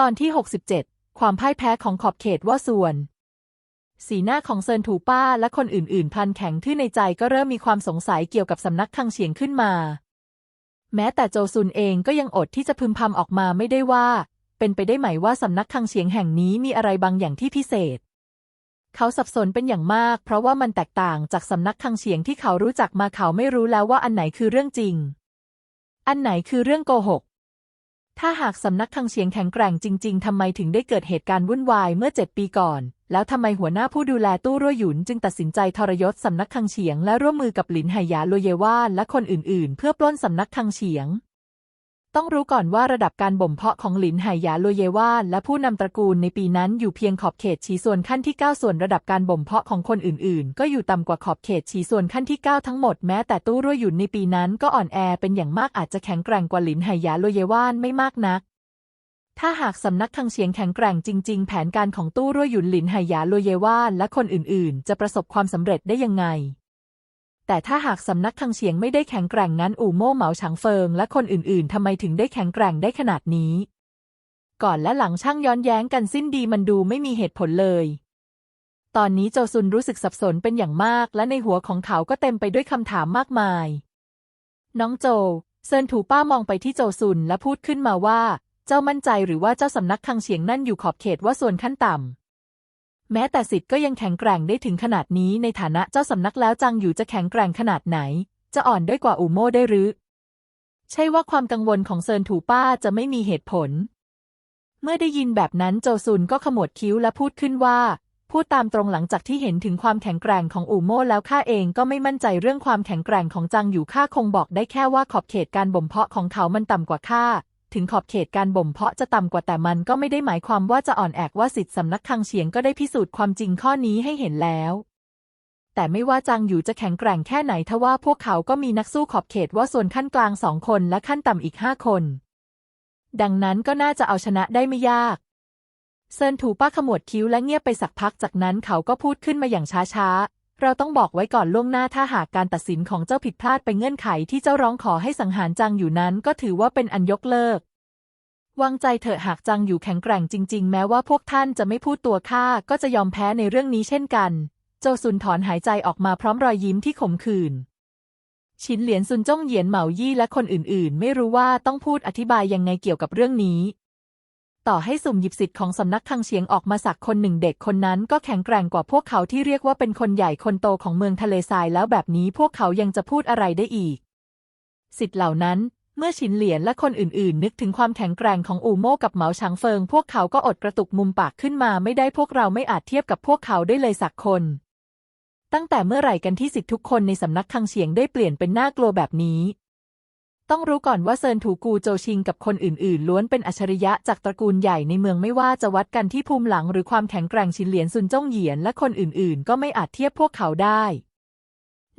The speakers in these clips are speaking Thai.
ตอนที่ 67 ความพ่ายแพ้ของขอบเขตว่าส่วน สีหน้าของเซินถูป้าและคนอื่นๆ พันแข็งทื่อในใจก็เริ่มมีความสงสัยเกี่ยวกับสำนักคังเฉียงขึ้นมา แม้แต่โจซุนเองก็ยังอดที่จะพึมพำออกมาไม่ได้ว่า เป็นไปได้ไหมว่าสำนักคังเฉียงแห่งนี้มีอะไรบางอย่างที่พิเศษ เขาสับสนเป็นอย่างมาก เพราะว่ามันแตกต่างจากสำนักคังเฉียงที่เขารู้จักมาเขาไม่รู้แล้วว่าอันไหนคือเรื่องจริง อันไหนคือเรื่องโกหก ถ้าหากสำนักทางเฉียงแข็งแกร่งจริง ๆ ทำไมถึงได้เกิดเหตุการณ์วุ่นวายเมื่อเจ็ดปีก่อน แล้วทำไมหัวหน้าผู้ดูแลตู้รั่วหยุนจึงตัดสินใจทรยศสำนักทางเฉียง และร่วมมือกับหลินไหหยาโลเยว่านและคนอื่น ๆ เพื่อปล้นสำนักทางเฉียง ต้องรู้ก่อนว่าระดับการบ่มเพาะของหลินไหหยาโลเยว่านและผู้นำตระกูลในปีนั้นอยู่เพียงขอบเขตฉีส่วนขั้นที่ 9 ส่วนระดับการบ่มเพาะของคนอื่นๆ ก็อยู่ต่ำกว่าขอบเขตฉีส่วนขั้นที่ 9 ทั้งหมดแม้แต่ตู้รั่วหยุนในปีนั้นก็อ่อนแอเป็นอย่างมากอาจจะแข็งแกร่งกว่าหลินไหหยาโลเยว่านไม่มากนัก ถ้าหากสำนักคังเฉียงแข็งแกร่งจริง ๆ แผนการของตู้รั่วหยุนหลินไหหยาโลเยว่านและคนอื่นๆ จะประสบความสำเร็จได้ยังไง แต่ถ้าหากสำนักคังเฉียงไม่ได้แข็งแกร่งงั้นอู่โม่เหมาฉางเฟิงและคนอื่นๆทำไมถึงได้แข็งแกร่งได้ขนาดนี้ ก่อนและหลังช่างย้อนแย้งกันสิ้นดีมันดูไม่มีเหตุผลเลย ตอนนี้โจซุนรู้สึกสับสนเป็นอย่างมาก และในหัวของเขาก็เต็มไปด้วยคำถามมากมาย น้องโจ เซินถูป้ามองไปที่โจซุนและพูดขึ้นมาว่า เจ้ามั่นใจหรือว่าเจ้าสำนักคังเฉียงนั่นอยู่ขอบเขตว่าส่วนขั้นต่ำ แม้แต่สิทธิ์ก็ยังแข็งแกร่งได้ถึงขนาดนี้ในฐานะเจ้าสำนักแล้วจังอยู่จะแข็งแกร่งขนาดไหน จะอ่อนด้อยกว่าอูโม่ได้หรือ ใช่ว่าความกังวลของเซินถูป้าจะไม่มีเหตุผล เมื่อได้ยินแบบนั้นโจซุนก็ขมวดคิ้วและพูดขึ้นว่า พูดตามตรงหลังจากที่เห็นถึงความแข็งแกร่งของอูโม่แล้วข้าเองก็ไม่มั่นใจเรื่องความแข็งแกร่งของจังอยู่ข้าคงบอกได้แค่ว่าขอบเขตการบ่มเพาะของเขามันต่ำกว่าข้า ถึงขอบเขตการบ่มเพาะจะต่ำกว่าแต่มันก็ไม่ได้หมายความว่าจะอ่อนแอกว่าสิทธิสำนักคังเฉียงก็ได้พิสูจน์ความจริงข้อนี้ให้เห็นแล้วแต่ไม่ว่าจางอยู่จะแข็งแกร่งแค่ไหนทว่าพวกเขาก็มีนักสู้ขอบเขตว่าส่วนขั้นกลางสองคนและขั้นต่ำอีกห้าคน ดังนั้นก็น่าจะเอาชนะได้ไม่ยาก เซินถูป้าขมวดคิ้วและเงียบไปสักพักจากนั้นเขาก็พูดขึ้นมาอย่างช้าๆ เราต้องบอกไว้ก่อนล่วงหน้าถ้าหากการตัดสินของเจ้าผิดพลาดไปเงื่อนไขที่เจ้าร้องขอให้สังหารจังอยู่นั้น ก็ถือว่าเป็นอันยกเลิก วางใจเถอะหากจังอยู่แข็งแกร่งจริง ๆ แม้ว่าพวกท่านจะไม่พูดตัวข้าก็จะยอมแพ้ในเรื่องนี้เช่นกัน โจซุนถอนหายใจออกมาพร้อมรอยยิ้มที่ขมขื่นชินเหลียนซุนจ้องเหยียนเหมายี่และคนอื่นๆ ไม่รู้ว่าต้องพูดอธิบายยังไงเกี่ยวกับเรื่องนี้ ต่อให้สุ่มหยิบสิทธิ์ของสำนักคังเฉียงออกมาสักคนหนึ่งเด็กคนนั้นก็แข็งแกร่งกว่าพวกเขาที่เรียกว่าเป็นคนใหญ่คนโตของเมืองทะเลทรายแล้วแบบนี้พวกเขายังจะพูดอะไรได้อีก สิทธิ์เหล่านั้น เมื่อฉินเหลียนและคนอื่นๆ นึกถึงความแข็งแกร่งของอู่โม่กับเหมาฉางเฟิง พวกเขาก็อดกระตุกมุมปากขึ้นมาไม่ได้พวกเราไม่อาจเทียบกับพวกเขาได้เลยสักคน ตั้งแต่เมื่อไหร่กันที่สิทธิ์ทุกคนในสำนักคังเฉียงได้เปลี่ยนเป็นน่ากลัวแบบนี้ ต้องรู้ก่อนว่าเซินถูกูโจชิงกับคนอื่นๆ ล้วนเป็นอัจฉริยะจากตระกูลใหญ่ในเมืองไม่ว่าจะวัดกันที่ภูมิหลังหรือความแข็งแกร่งชินเหลียนซุนจ้องเหยียนและคนอื่นๆ ก็ไม่อาจเทียบพวกเขาได้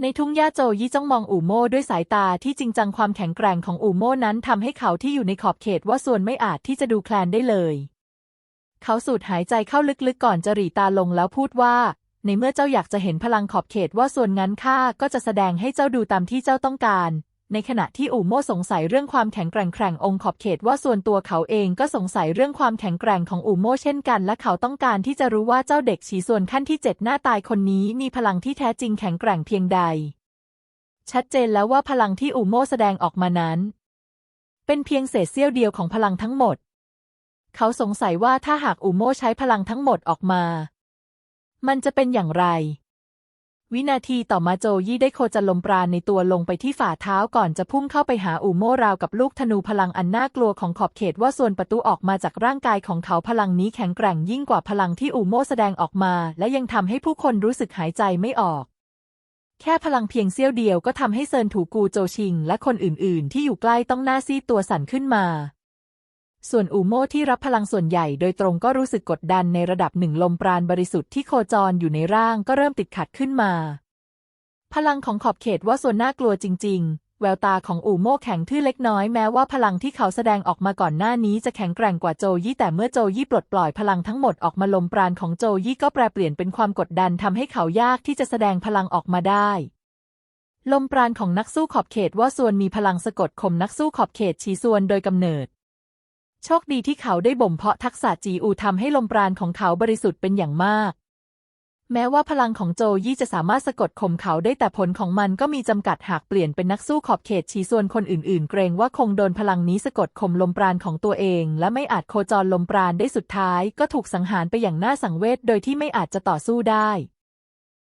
ในทุ่งหญ้าโจยี่จ้องมองอู่โม่ด้วยสายตาที่จริงจังความแข็งแกร่งของอู่โม่นั้นทำให้เขาที่อยู่ในขอบเขตว่าส่วนไม่อาจที่จะดูแคลนได้เลย เขาสูดหายใจเข้าลึกๆก่อนจะหรีตาลงแล้วพูดว่าในเมื่อเจ้าอยากจะเห็นพลังขอบเขตว่าส่วนงั้นข้าก็จะแสดงให้เจ้าดูตามที่เจ้าต้องการ ในขณะที่อู่โม่สงสัยเรื่องความแข็งแกร่งแข่งองค์ขอบเขตว่าส่วนตัวเขาเองก็สงสัยเรื่องความแข็งแกร่งของอู่โม่เช่นกัน และเขาต้องการที่จะรู้ว่าเจ้าเด็กฉีส่วนขั้นที่เจ็ดหน้าตายคนนี้มีพลังที่แท้จริงแข็งแกร่งเพียงใด ชัดเจนแล้วว่าพลังที่อู่โม่แสดงออกมานั้น เป็นเพียงเศษเสี้ยวเดียวของพลังทั้งหมด เขาสงสัยว่าถ้าหากอู่โม่ใช้พลังทั้งหมดออกมา มันจะเป็นอย่างไร วินาทีต่อมาโจยี่ได้โคจรลมปราณในตัวลงไปที่ฝ่าเท้าก่อนจะพุ่งเข้าไปหาอูโม่ราวกับลูกธนูพลังอันน่ากลัวของขอบเขตว่าส่วนประตูออกมาจากร่างกายของเขาพลังนี้แข็งแกร่งยิ่งกว่าพลังที่อูโม่แสดงออกมา และยังทำให้ผู้คนรู้สึกหายใจไม่ออก แค่พลังเพียงเสี้ยวเดียวก็ทำให้เซินถูกูโจชิง และคนอื่นๆ ที่อยู่ใกล้ต้องหน้าซีดตัวสั่นขึ้นมา ส่วนอูโม่ที่รับพลังส่วนใหญ่โดยตรงก็รู้สึกกดดันในระดับหนึ่งลมปราณบริสุทธิ์ที่โคจรอยู่ในร่างก็เริ่มติดขัดขึ้นมา พลังของขอบเขตว่าส่วนน่ากลัวจริง ๆ แววตาของอูโม่แข็งทื่อเล็กน้อยแม้ว่าพลังที่เขาแสดงออกมาก่อนหน้านี้จะแข็งแกร่งกว่าโจยี่แต่เมื่อโจยี่ปลดปล่อยพลังทั้งหมดออกมาลมปราณของโจยี่ก็แปรเปลี่ยนเป็นความกดดันทำให้เขายากที่จะแสดงพลังออกมาได้ลมปราณของนักสู้ขอบเขตว่าส่วนมีพลังสะกดข่มนักสู้ขอบเขตชีส่วนโดยกำเนิด โชคดีที่เขาได้บ่มเพาะทักษะจีอูทำให้ลมปราณของเขาบริสุทธิ์เป็นอย่างมาก แม้ว่าพลังของโจยี่จะสามารถสะกดข่มเขาได้แต่ผลของมันก็มีจำกัดหากเปลี่ยนเป็นนักสู้ขอบเขตฉีส่วนคนอื่น ๆ เกรงว่าคงโดนพลังนี้สะกดข่มลมปราณของตัวเอง และไม่อาจโคจรลมปราณได้สุดท้าย ก็ถูกสังหารไปอย่างน่าสังเวชโดยที่ไม่อาจจะต่อสู้ได้